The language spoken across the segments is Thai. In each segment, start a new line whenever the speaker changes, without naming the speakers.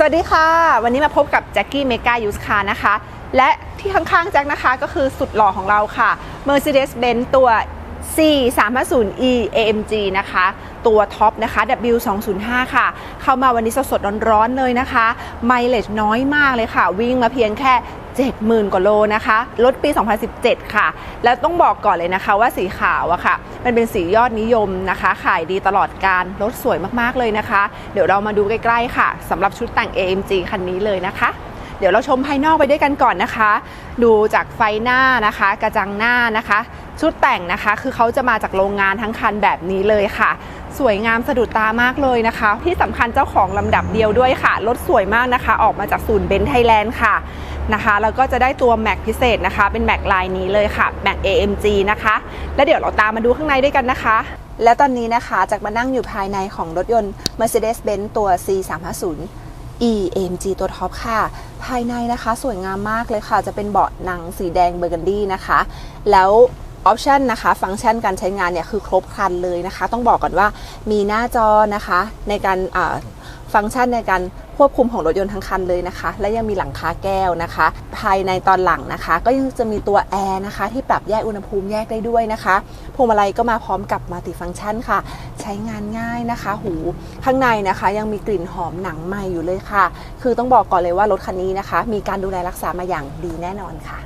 สวัสดีค่ะ วันนี้มาพบกับแจ็คกี้เมกายูสคาร์นะคะ และที่ข้างๆแจ็คนะคะก็คือสุดหล่อของเราค่ะ Mercedes-Benz ตัว C 3 5 0 E AMG นะคะ ตัวท็อปนะคะ W 2 0 5ค่ะ เข้ามาวันนี้สดๆร้อนๆเลยนะคะ ไมเลจน้อยมากเลยค่ะ วิ่งมาเพียงแค่ 70,000 กว่าโลนะคะรถปี 2017 ค่ะ แล้วต้องบอกก่อนเลยนะคะว่าสีขาวอะค่ะ มันเป็นสียอดนิยมนะคะ ขายดีตลอดการรถสวยมากๆเลยนะคะ เดี๋ยวเรามาดูใกล้ๆค่ะสำหรับชุดแต่ง AMG คันนี้เลยนะคะเดี๋ยวเราชมภายนอกไปด้วยกันก่อนนะคะ ดูจากไฟหน้านะคะ กระจังหน้านะคะ ชุดแต่งนะคะ คือเขาจะมาจากโรงงานทั้งคันแบบนี้เลยค่ะ สวยงามสะดุดตามากเลยนะคะ ที่สำคัญเจ้าของลำดับเดียวด้วยค่ะ รถสวยมากนะคะ ออกมาจากศูนย์เบนซ์ไทยแลนด์ค่ะ นะคะแล้วก็จะได้ตัวแม็กพิเศษนะคะ เป็นแม็กลายนี้เลยค่ะแม็ก AMG นะคะ แล้วเดี๋ยวเราตามมาดูข้างในด้วยกันนะคะ และตอนนี้นะคะจากมานั่งอยู่ภายในของรถยนต์ Mercedes-Benz ตัว C 3 5 0 E AMG ตัวท็อปค่ะ ภายในนะคะสวยงามมากเลยค่ะ จะเป็นเบาะหนังสีแดงเบอร์กันดี้นะคะ แล้วออปชันนะคะ ฟังก์ชันการใช้งานเนี่ยคือครบครันเลยนะคะ ต้องบอกก่อนว่ามีหน้าจอนะคะในการฟังก์ชันในการ ควบคุมของรถยนต์ทั้งคันเลยนะคะ และยังมีหลังคาแก้วนะคะ ภายในตอนหลังนะคะ ก็ยังจะมีตัวแอร์นะคะ ที่ปรับแยกอุณหภูมิแยกได้ด้วยนะคะพวงมาลัยก็มาพร้อมกับมัลติฟังก์ชันค่ะ ใช้งานง่ายนะคะ หูข้างในนะคะ ยังมีกลิ่นหอมหนังใหม่อยู่เลยค่ะ คือต้องบอกก่อนเลยว่ารถคันนี้นะคะ มีการดูแลรักษามาอย่างดีแน่นอนค่ะ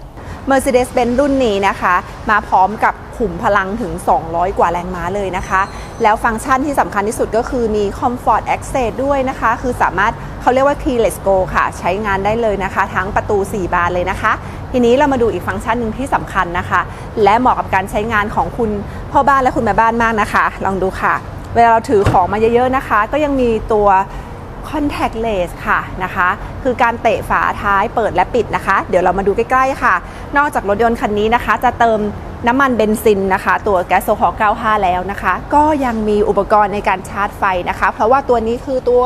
Mercedes-Benz รุ่นนี้นะคะ มาพร้อมกับ ขุมพลังถึง 200 กว่าแรงม้าเลยนะคะ แล้วฟังก์ชันที่สำคัญที่สุดก็คือมี Comfort Access ด้วยนะคะ คือสามารถเขาเรียกว่า Keyless Go ค่ะ ใช้งานได้เลยนะคะ ทั้งประตู 4 บานเลยนะคะ ทีนี้เรามาดูอีกฟังก์ชันหนึ่งที่สำคัญนะคะ และเหมาะกับการใช้งานของคุณพ่อบ้านและคุณแม่บ้านมากนะคะ ลองดูค่ะ เวลาเราถือของมาเยอะๆนะคะ ก็ยังมีตัว contact lens ค่ะนะคะ คือการเตะฝาท้ายเปิดและปิดนะคะ เดี๋ยวเรามาดูใกล้ๆค่ะ นอกจากรถยนต์คันนี้นะคะ จะเติม น้ำมันเบนซินนะคะ ตัวแก๊สโซฮอล์95 แล้วนะคะ ก็ยังมีอุปกรณ์ในการชาร์จไฟนะคะ เพราะว่าตัวนี้คือตัว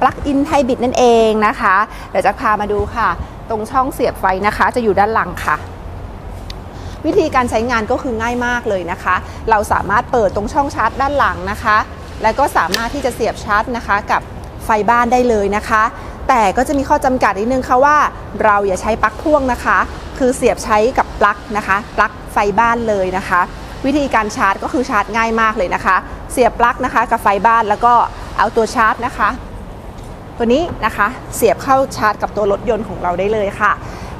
ปลั๊กอินไฮบริดนั่นเองนะคะเดี๋ยวจะพามาดูค่ะ ตรงช่องเสียบไฟนะคะ จะอยู่ด้านหลังค่ะ วิธีการใช้งานก็คือง่ายมากเลยนะคะ เราสามารถเปิดตรงช่องชาร์จด้านหลังนะคะ แล้วก็สามารถที่จะเสียบชาร์จนะคะ กับไฟบ้านได้เลยนะคะ แต่ก็จะมีข้อจำกัดนิดนึงค่ะว่าเราอย่าใช้ปลั๊กพ่วงนะคะ คือเสียบใช้กับปลั๊กนะคะปลั๊กไฟบ้านเลยนะคะ วิธีการชาร์จก็คือชาร์จง่ายมากเลยนะคะ เสียบปลั๊กนะคะกับไฟบ้านแล้วก็เอาตัวชาร์จนะคะ ตัวนี้นะคะเสียบเข้าชาร์จกับตัวรถยนต์ของเราได้เลยค่ะ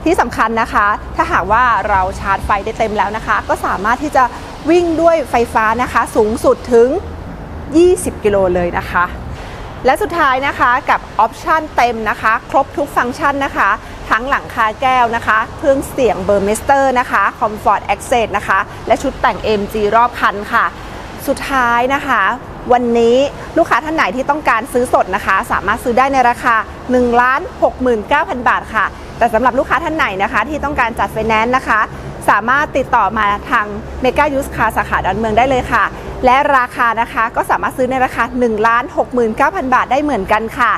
ที่สำคัญนะคะ ถ้าหากว่าเราชาร์จไฟได้เต็มแล้วนะคะ ก็สามารถที่จะวิ่งด้วยไฟฟ้านะคะ สูงสุดถึง 20 กิโลเลยนะคะ และสุดท้ายนะคะกับออปชันเต็มนะคะ ครบทุกฟังก์ชันนะคะ ทั้งหลังคาแก้วนะคะ เครื่องเสียงเบอร์เมสเตอร์นะคะ Comfort Access นะคะ และชุดแต่ง MG รอบคันค่ะ สุดท้ายนะคะวันนี้ลูกค้าท่านไหนที่ต้องการซื้อสดนะคะ สามารถซื้อได้ในราคา 1 69,000 บาทค่ะ แต่สำหรับลูกค้าท่านไหนนะคะ ที่ต้องการจัดไฟแนนซ์นะคะ สามารถติดต่อมาทาง Mega Use Car สาขาดอนเมืองได้เลยค่ะ และราคานะคะก็สามารถซื้อในราคา 1 69,000 บาทได้เหมือนกันค่ะ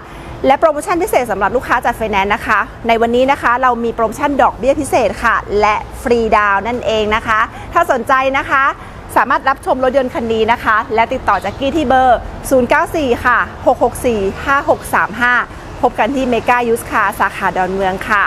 และโปรโมชั่นพิเศษสำหรับลูกค้าจัดไฟแนนซ์นะคะ ในวันนี้นะคะเรามีโปรโมชั่นดอกเบี้ยพิเศษค่ะ และฟรีดาวน์นั่นเองนะคะ ถ้าสนใจนะคะสามารถรับชมรถยนต์คันนี้นะคะ และติดต่อจากกี้ที่เบอร์ 094 ค่ะ 664 5635 พบกันที่เมกายูสคาสาขาดอนเมืองค่ะ